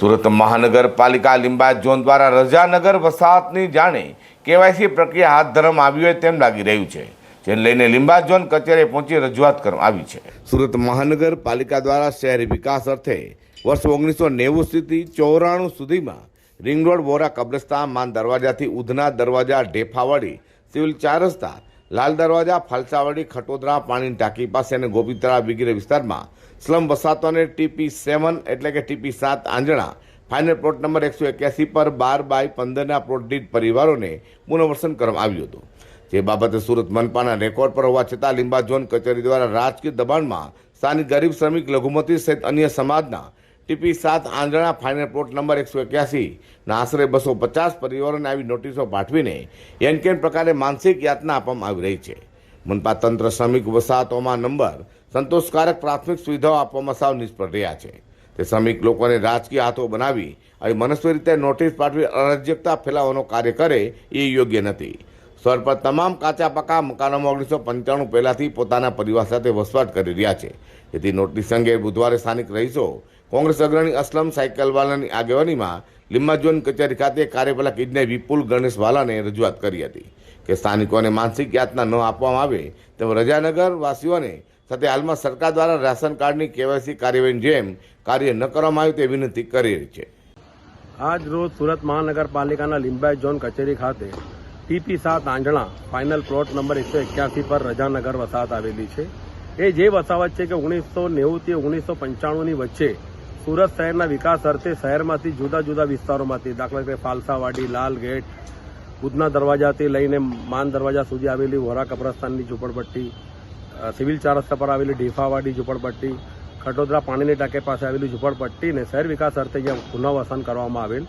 સુરત મહાનગરપાલિકા લીંબાયત ઝોન દ્વારા રજાનગર વસાહતની જાણે કેવાયસી પ્રક્રિયા હાથ ધરવામાં આવી હોય તેમ લાગી રહ્યું છે, જેને લઈને લીંબાયત ઝોન કચેરીએ પહોંચી રજૂઆત કરવામાં આવી છે. સુરત મહાનગરપાલિકા દ્વારા શહેરી વિકાસ અર્થે વર્ષ ઓગણીસો નેવું સુધી ચોરાણું સુધીમાં રિંગ રોડ વોરા કબ્રસ્તાન માન દરવાજાથી ઉધના દરવાજા ઢેફાવાડી સિવિલ ચાર રસ્તા લાલ દરવાજા, ફાલસાવાડી, ખટોદરા, પાણીની ટાંકી પાસે અને ગોપીતળા વગેરે વિસ્તારમાં સ્લમ વસાહતોને ટીપી સેવન એટલે કે ટીપી સાત આંજણા ફાઇનલ પ્લોટ નંબર એકસો એક્યાસી પર બાર બાય પંદરના પ્લોટ પરિવારોને પુનર્વસન કરવામાં આવ્યું હતું. જે બાબતે સુરત મનપાના રેકોર્ડ પર હોવા છતાં લીંબા ઝોન કચેરી દ્વારા રાજકીય દબાણમાં સ્થાનિક ગરીબ શ્રમિક, લઘુમતી સહિત અન્ય સમાજના ટીપી સાત આંજણા ફાઇનલ પ્લોટ નંબર એકસો એક્યાસીના આશરે બસો પચાસ પરિવારોને આવી નોટિસો પાઠવીને એન કેન પ્રકારે માનસિક યાતના આપવામાં આવી રહી છે. મનપા તંત્ર શ્રમિક વસાહતોમાં નંબર સંતોષકારક પ્રાથમિક સુવિધાઓ આપવામાં સાવ નિષ્ફળ રહ્યા છે. તે શ્રમિક લોકોને રાજકીય હાથો બનાવી આવી મનસ્વી રીતે નોટિસ પાઠવી અરાજકતા ફેલાવવાનો કાર્ય કરે એ યોગ્ય નથી. સ્વર પર તમામ કાચા પાકા મકાનોમાં ઓગણીસો પંચાણું પહેલાંથી પોતાના પરિવાર સાથે વસવાટ કરી રહ્યા છે. જેથી નોટિસ અંગે બુધવારે સ્થાનિક રહીશો, કોંગ્રેસ અગ્રણી અસલમ સાયકલવાલાની આગેવાનીમાં લીંબા ઝોન કચેરી ખાતે કાર્યપાલક ઇજનેર વિપુલ ગણેશવાલાને રજૂઆત કરી હતી કે સ્થાનિકોને માનસિક યાતના ન આપવામાં આવે તેમ રજાનગર વાસીઓને સાથે હાલમાં સરકાર દ્વારા રાશન કાર્ડની કેવાયસી કાર્યવાહીની જેમ કાર્ય ન કરવામાં આવ્યું તે વિનંતી કરી રહી છે. આજ રોજ સુરત મહાનગરપાલિકાના લીંબાયત ઝોન કચેરી ખાતે ટીપી સાત આંજણા ફાઇનલ પ્લોટ નંબર એકસો એક્યાસી પર રજાનગર વસાહત આવેલી છે. એ જે વસાવત છે કે ઓગણીસો નેવુંથી ઓગણીસો પંચાણુંની વચ્ચે સુરત શહેરના વિકાસ અર્થે શહેરમાંથી જુદા જુદા વિસ્તારોમાંથી દાખલા તરીકે ફાલસાવાડી લાલ ગેટ ઉધના દરવાજાથી લઈને માન દરવાજા સુધી આવેલી વોરા કબ્રસ્તાનની ઝૂંપડપટ્ટી સિવિલ ચાર રસ્તા પર આવેલી ઢેફાવાડી ઝૂંપડપટ્ટી, ખટોદરા પાણીની ટાંકે પાસે આવેલી ઝૂંપડપટ્ટીને શહેર વિકાસ અર્થે અહીંયા પુનઃવસન કરવામાં આવેલ.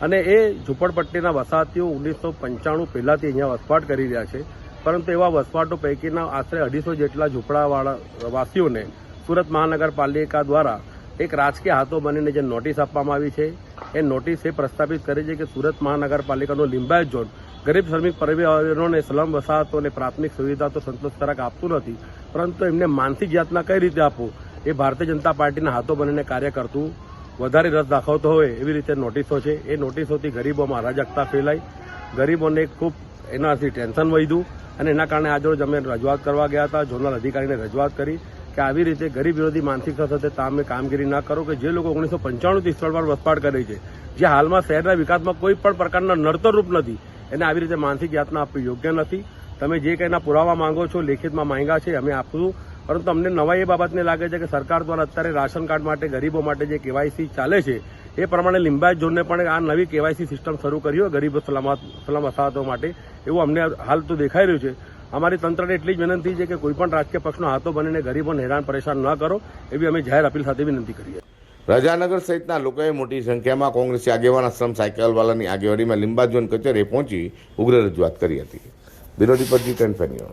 અને એ ઝૂંપડપટ્ટીના વસાહતીઓ ઓગણીસો પંચાણું પહેલાંથી અહીંયા વસવાટ કરી રહ્યા છે. પરંતુ એવા વસવાટો પૈકીના આશરે અઢીસો જેટલા ઝૂંપડાવાળા વાસીઓને સુરત મહાનગરપાલિકા દ્વારા એક રાજકીય હાથો બનીને જે નોટિસ આપવામાં આવી છે, એ નોટિસ એ પ્રસ્થાપિત કરી છે કે સુરત મહાનગરપાલિકાનો લિંબાયત ઝોન ગરીબ શ્રમિક પરિવારોને સ્લમ વસાહતોને પ્રાથમિક સુવિધા તો સંતોષકારક આપતું નથી, પરંતુ એમને માનસિક યાતના કઈ રીતે આપવું? એ ભારતીય જનતા પાર્ટીના હાથો બનીને કાર્ય કરતું વધારે રસ દાખવતો હોય એવી રીતે નોટિસો છે. એ નોટિસોથી ગરીબોમાં અરાજકતા ફેલાઈ. ગરીબોને ખૂબ એનાથી ટેન્શન વધ્યું અને એના કારણે આજરોજ અમે રજૂઆત કરવા ગયા હતા. ઝોનલ અધિકારીને રજૂઆત કરી કે આવી રીતે ગરીબ વિરોધી માનસિકતા સાથે તમે કામગીરી ના કરો કે જે લોકો ઓગણીસો પંચાણુંથી સ્થળમાં વસવાટ કરે છે, જે હાલમાં શહેરના વિકાસમાં કોઈ પણ પ્રકારના નડતરરૂપ નથી. એને આવી રીતે માનસિક યાતના આપવી યોગ્ય નથી. તમે જે કંઈના પુરાવા માંગો છો, લેખિતમાં માંગ્યા છે, અમે આપશું પરંતુ અમને નવાઈ એ બાબતને લાગે છે કે સરકાર દ્વારા અત્યારે રાશન કાર્ડ માટે, ગરીબો માટે જે કેવાયસી ચાલે છે, એ પ્રમાણે લિંબાયત ઝોનને પણ આ નવી કેવાયસી સિસ્ટમ શરૂ કરી હોય ગરીબ સલામત સલામ વસાહતો માટે, એવું અમને હાલ તો દેખાઈ રહ્યું છે. અમારી તંત્રને એટલી જ વિનંતી છે કે કોઈપણ રાજકીય પક્ષનો હાથો બનીને ગરીબોને હેરાન, પરેશાન ન કરો, એવી અમે જાહેર અપીલ સાથે વિનંતી કરીએ રજાનગર સહિતના લોકોએ મોટી સંખ્યામાં કોંગ્રેસી આગેવાન આશ્રમ સાયકલવાલાની આગેવાનીમાં લીંબા ઝોન કચેરીએ પહોંચી ઉગ્ર રજૂઆત કરી હતી. Bureau report G ten news.